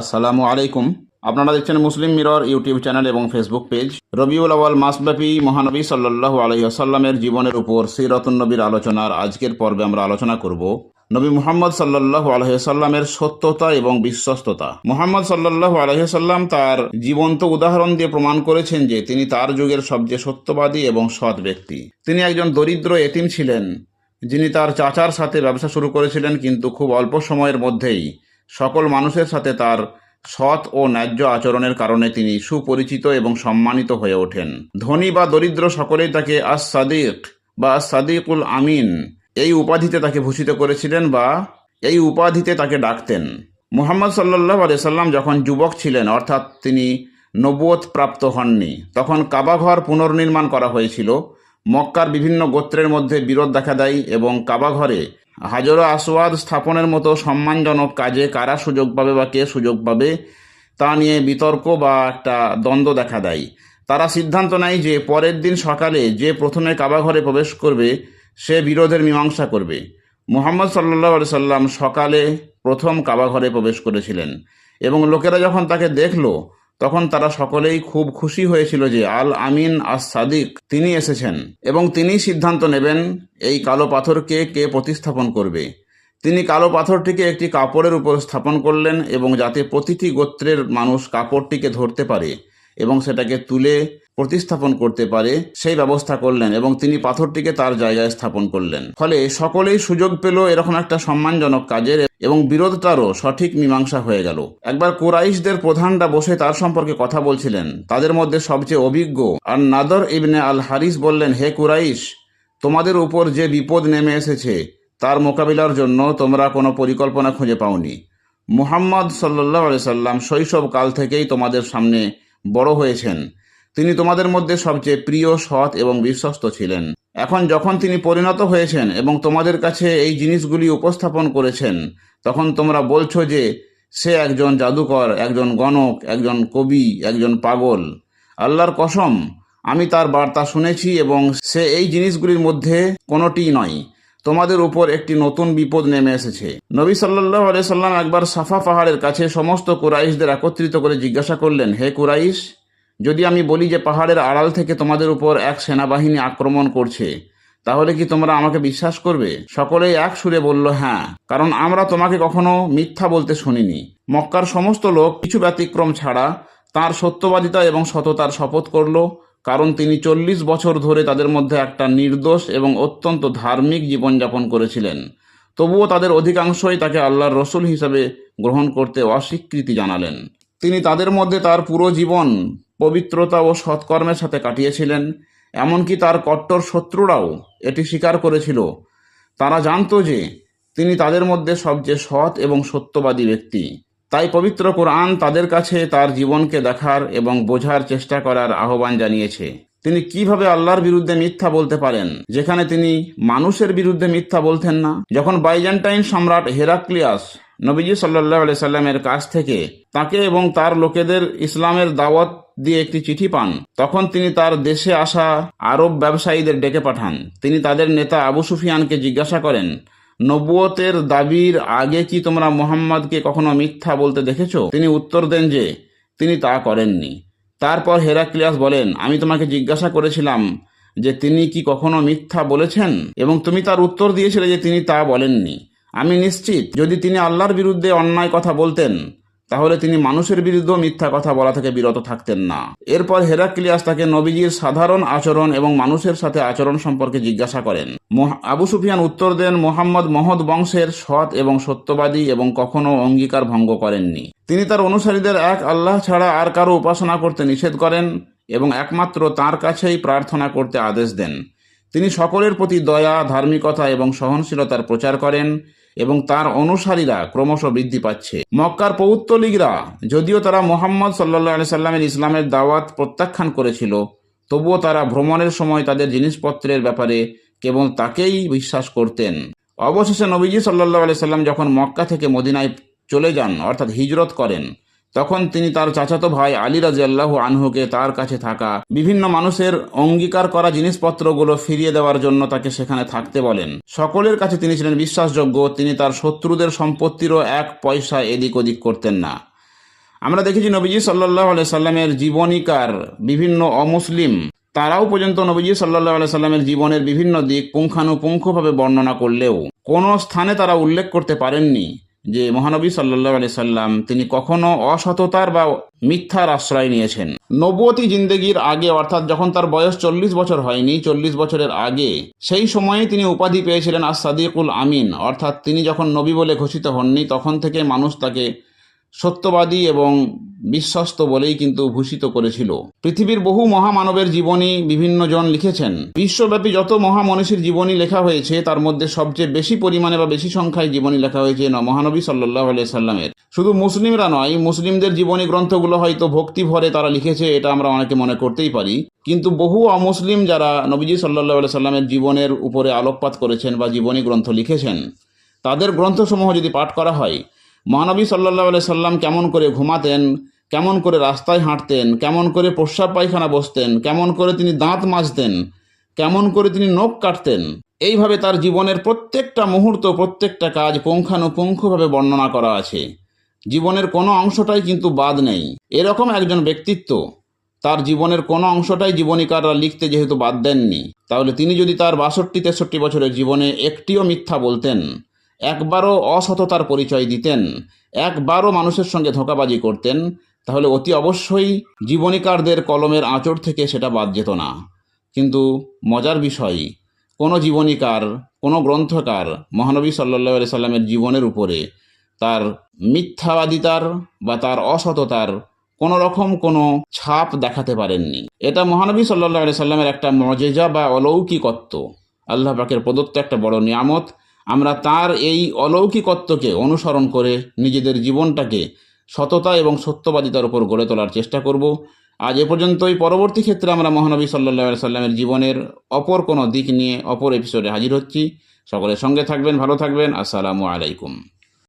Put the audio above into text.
আসসালামু আলাইকুম। আপনারা দেখছেন মুসলিম মিরর ইউটিউব চ্যানেল এবং ফেসবুক পেজ। রবিউল আওয়াল মাসব্যাপী মহানবী সাল্লাল্লাহু আলাইহি জীবনের উপর সিরাতুন নবীর আলোচনার আজকের পর্বে আমরা আলোচনা করব। নবী মুহাম্মদ সাল্লাল্লাহু আলাইহি সাল্লামের সত্যতা এবং বিশ্বস্ততা। মুহাম্মদ সাল্লাল্লাহু আলাইহি তার জীবন্ত উদাহরণ দিয়ে প্রমাণ করেছেন যে তিনি তার যুগের সবচেয়ে সত্যবাদী এবং সৎ ব্যক্তি। তিনি একজন দরিদ্র এতিম ছিলেন। যিনি তার চাচার সাথে ব্যবসা শুরু করেছিলেন কিন্তু খুব অল্প সময়ের মধ্যেই সকল মানুষের সাথে তার সৎ ও ন্যায্য আচরণের কারণে তিনি সুপরিচিত এবং সম্মানিত হয়ে ওঠেন। ধনী বা দরিদ্র সকলেই তাকে আস সাদিক বা সাদিকুল আমিন, এই উপাধিতে তাকে ভূষিত করেছিলেন বা এই উপাধিতে তাকে ডাকতেন। মুহাম্মদ সাল্লাহ সাল্লাম যখন যুবক ছিলেন, অর্থাৎ তিনি নবুয়ত প্রাপ্ত হননি, তখন কাবাঘর পুনর্নির্মাণ করা হয়েছিল। মক্কার বিভিন্ন গোত্রের মধ্যে বিরোধ দেখা দেয় এবং কাবাঘরে হাজর আসওয়াদ স্থাপনের মতো সম্মানজনক কাজে কারা সুযোগ পাবে বা কে সুযোগ পাবে, তা নিয়ে বিতর্ক বা একটা দ্বন্দ্ব দেখা দেয়। তারা সিদ্ধান্ত নেয় যে পরের দিন সকালে যে প্রথমে কাবাঘরে প্রবেশ করবে, সে বিরোধের মীমাংসা করবে। মুহাম্মদ সাল্লাহ সাল্লাম সকালে প্রথম কাবাঘরে প্রবেশ করেছিলেন এবং লোকেরা যখন তাকে দেখল তখন তারা সকলেই খুব খুশি হয়েছিল যে আল আমিন আস সাদিক তিনি এসেছেন এবং তিনি সিদ্ধান্ত নেবেন এই কালো পাথরকে কে প্রতিস্থাপন করবে। তিনি কালো পাথরটিকে একটি কাপড়ের উপর স্থাপন করলেন এবং যাতে প্রতিটি গোত্রের মানুষ কাপড়টিকে ধরতে পারে এবং সেটাকে তুলে প্রতিস্থাপন করতে পারে, সেই ব্যবস্থা করলেন এবং তিনি পাথরটিকে তার জায়গায় স্থাপন করলেন। ফলে সকলেই সুযোগ পেল এরকম একটা সম্মানজনক কাজের এবং বিরোধটারও সঠিক মীমাংসা হয়ে গেল। একবার কুরাইশদের প্রধানরা বসে তার সম্পর্কে কথা বলছিলেন। তাদের মধ্যে সবচেয়ে অভিজ্ঞ আর নাদর ইবনে আল হারিস বললেন, হে কুরাইশ, তোমাদের উপর যে বিপদ নেমে এসেছে, তার মোকাবিলার জন্য তোমরা কোনো পরিকল্পনা খুঁজে পাওনি। মুহাম্মদ সাল্লাহ সাল্লাম শৈশব কাল থেকেই তোমাদের সামনে বড় হয়েছেন। তিনি তোমাদের মধ্যে সবচেয়ে প্রিয়, সৎ এবং বিশ্বস্ত ছিলেন। এখন যখন তিনি পরিণত হয়েছেন এবং তোমাদের কাছে এই জিনিসগুলি উপস্থাপন করেছেন, তখন তোমরা বলছো যে, সে একজন জাদুকর, একজন গণক, একজন কবি, একজন পাগল। আল্লাহর কসম, আমি তার বার্তা শুনেছি এবং সে এই জিনিসগুলির মধ্যে কোনোটিই নয়। তোমাদের উপর একটি নতুন বিপদ নেমে এসেছে। নবী সাল্লাহ সাল্লাম একবার সাফা পাহাড়ের কাছে সমস্ত কুরাইশদের একত্রিত করে জিজ্ঞাসা করলেন, হে কুরাইশ যদি আমি বলি যে পাহাড়ের আড়াল থেকে তোমাদের উপর এক সেনাবাহিনী আক্রমণ করছে, তাহলে কি তোমরা আমাকে বিশ্বাস করবে? সকলেই এক সুরে বলল হ্যাঁ কারণ আমরা তোমাকে কখনো মিথ্যা বলতে শুনিনি। মক্কার সমস্ত লোক কিছু ব্যতিক্রম ছাড়া তার সত্যবাদিতা এবং সততার শপথ করল, কারণ তিনি চল্লিশ বছর ধরে তাদের মধ্যে একটা নির্দোষ এবং অত্যন্ত ধার্মিক জীবনযাপন করেছিলেন। তবুও তাদের অধিকাংশই তাকে আল্লাহর রসুল হিসাবে গ্রহণ করতে অস্বীকৃতি জানালেন। তিনি তাদের মধ্যে তার পুরো জীবন পবিত্রতা ও সৎকর্মের সাথে কাটিয়েছিলেন, এমনকি তার কট্টর শত্রুরাও এটি স্বীকার করেছিল। তারা জানতো যে তিনি তাদের মধ্যে সবচেয়ে সৎ এবং সত্যবাদী ব্যক্তি। তাই পবিত্র কোরআন তাদের কাছে তার জীবনকে দেখার এবং বোঝার চেষ্টা করার আহ্বান জানিয়েছে। তিনি কীভাবে আল্লাহর বিরুদ্ধে মিথ্যা বলতে পারেন? যেখানে তিনি মানুষের বিরুদ্ধে মিথ্যা বলতেন না। যখন বাইজেন্টাইন সম্রাট হেরাক্লিয়াস নবীজি সাল্লাহ সাল্লামের কাছ থেকে তাকে এবং তার লোকেদের ইসলামের দাওয়াত দিয়ে একটি চিঠি পান। তখন তিনি তার দেশে আসা আরব ব্যবসায়ীদের ডেকে পাঠান। তিনি তাদের নেতা আবু সুফিয়ানকে জিজ্ঞাসা করেন নবুয়তের দাবির আগে কি তোমরা মোহাম্মদকে কখনো মিথ্যা বলতে দেখেছ? তিনি উত্তর দেন যে, তিনি তা করেননি। তারপর হেরাক্লিয়াস বলেন, আমি তোমাকে জিজ্ঞাসা করেছিলাম যে তিনি কি কখনো মিথ্যা বলেছেন? এবং তুমি তার উত্তর দিয়েছিলে যে তিনি তা বলেননি। আমি নিশ্চিত, যদি তিনি আল্লাহর বিরুদ্ধে অন্যায় কথা বলতেন, তাহলে তিনি মানুষের বিরুদ্ধেও মিথ্যা কথা বলা থেকে বিরত থাকতেন না। এরপর হেরাক্লিয়াস তাকে নবীজির সাধারণ আচরণ এবং মানুষের সাথে আচরণ সম্পর্কে জিজ্ঞাসা করেন। আবু সুফিয়ান উত্তর দেন, মোহাম্মদ মহদ বংশের সৎ এবং সত্যবাদী এবং কখনো অঙ্গীকার ভঙ্গ করেননি। তিনি তার অনুসারীদের এক আল্লাহ ছাড়া আর কারও উপাসনা করতে নিষেধ করেন এবং একমাত্র তার কাছেই প্রার্থনা করতে আদেশ দেন। তিনি সকলের প্রতি দয়া, ধার্মিকতা এবং সহনশীলতার প্রচার করেন। এবং তার অনুসারীরা ক্রমশ বৃদ্ধি পাচ্ছে। মক্কার পৌত্তলিগরা যদিও তারা মোহাম্মদ সাল্লা সাল্লামের ইসলামের দাওয়াত প্রত্যাখ্যান করেছিল, তবুও তারা ভ্রমণের সময় তাদের জিনিসপত্রের ব্যাপারে কেবল তাকেই বিশ্বাস করতেন। অবশেষে নবীজি সাল্লাহ সাল্লাম যখন মক্কা থেকে মদিনায় চলে যান, অর্থাৎ হিজরত করেন তখন তিনি তার চাচাতো ভাই আলী রাজি আল্লাহ আনহুকে তার কাছে থাকা বিভিন্ন মানুষের অঙ্গীকার করা জিনিসপত্রগুলো ফিরিয়ে দেওয়ার জন্য তাকে সেখানে থাকতে বলেন। সকলের কাছে তিনি ছিলেন বিশ্বাসযোগ্য, তিনি তার শত্রুদের সম্পত্তিরও এক পয়সা এদিক ওদিক করতেন না। আমরা দেখেছি নবীজি সাল্লাহ আলাই সাল্লামের জীবনীকার বিভিন্ন অমুসলিম, তারাও পর্যন্ত নবীজি সাল্লাহ আলাই সাল্লামের জীবনের বিভিন্ন দিক পুঙ্খানুপুঙ্খভাবে বর্ণনা করলেও কোনো স্থানে তারা উল্লেখ করতে পারেননি। যে মহানবী সাল্লাহ আলি সাল্লাম তিনি কখনো অসততার বা মিথ্যার আশ্রয় নিয়েছেন। নবতী জিন্দগির আগে, অর্থাৎ যখন তার বয়স চল্লিশ বছর হয়নি, চল্লিশ বছরের আগে, সেই সময়ে তিনি উপাধি পেয়েছিলেন আসাদিকুল আমিন, অর্থাৎ তিনি যখন নবী বলে ঘোষিত হননি, তখন থেকে মানুষ তাকে সত্যবাদী এবং বিশ্বস্ত বলেই কিন্তু ভূষিত করেছিল। পৃথিবীর বহু মহামানবের জীবনী বিভিন্ন জন লিখেছেন। বিশ্বব্যাপী যত মহামনীষীর জীবনী লেখা হয়েছে, তার মধ্যে সবচেয়ে বেশি পরিমাণে বা বেশি সংখ্যায় জীবনী লেখা হয়েছে মহানবী সাল্লাহ সাল্লামের। শুধু মুসলিমরা নয়, মুসলিমদের জীবনী গ্রন্থগুলো হয়তো ভক্তি ভরে তারা লিখেছে, এটা আমরা অনেকে মনে করতেই পারি। কিন্তু বহু অমুসলিম যারা নবীজি সাল্লাহ সাল্লামের জীবনের উপরে আলোকপাত করেছেন বা জীবনী গ্রন্থ লিখেছেন, তাদের গ্রন্থসমূহ যদি পাঠ করা হয় মহানবী সাল্লাহ সাল্লাম কেমন করে ঘুমাতেন, কেমন করে রাস্তায় হাঁটতেন, কেমন করে প্রস্রাব পায়খানা বসতেন, কেমন করে তিনি দাঁত মাজতেন, কেমন করে তিনি নখ কাটতেন, এইভাবে তার জীবনের প্রত্যেকটা মুহূর্ত, প্রত্যেকটা কাজ পুঙ্খানুপুঙ্খভাবে বর্ণনা করা আছে। জীবনের কোনো অংশটাই কিন্তু বাদ নেই। এরকম একজন ব্যক্তিত্ব, তার জীবনের কোনো অংশটাই জীবনীকাররা লিখতে যেহেতু বাদ দেননি, তাহলে তিনি যদি তার বাষট্টি তেষট্টি বছরের জীবনে একটিও মিথ্যা বলতেন একবারও অসততার পরিচয় দিতেন, একবারও মানুষের সঙ্গে ধোঁকাবাজি করতেন, তাহলে অতি অবশ্যই জীবনীকারদের কলমের আঁচড় থেকে সেটা বাদ যেত না। কিন্তু মজার বিষয়, কোনো জীবনীকার, কোনো গ্রন্থকার মহানবী সাল্লা সাল্লামের জীবনের উপরে তার মিথ্যাবাদিতার বা তার অসততার কোনো রকম কোনো ছাপ দেখাতে পারেননি। এটা মহানবী সাল্লাহ সাল্লামের একটা মজেজা বা অলৌকিকত্ব। আল্লাহ পাকের প্রদত্ত একটা বড় নিয়ামত। আমরা তার এই অলৌকিকত্বকে অনুসরণ করে নিজেদের জীবনটাকে সততা এবং সত্যবাদিতার উপর গড়ে তোলার চেষ্টা করব। আজ এ পর্যন্তই। পরবর্তী ক্ষেত্রে আমরা মহানবী সাল্লাহ সাল্লামের জীবনের অপর কোনো দিক নিয়ে, অপর এপিসোডে হাজির হচ্ছি। সকলের সঙ্গে থাকবেন, ভালো থাকবেন। আসসালামু আলাইকুম।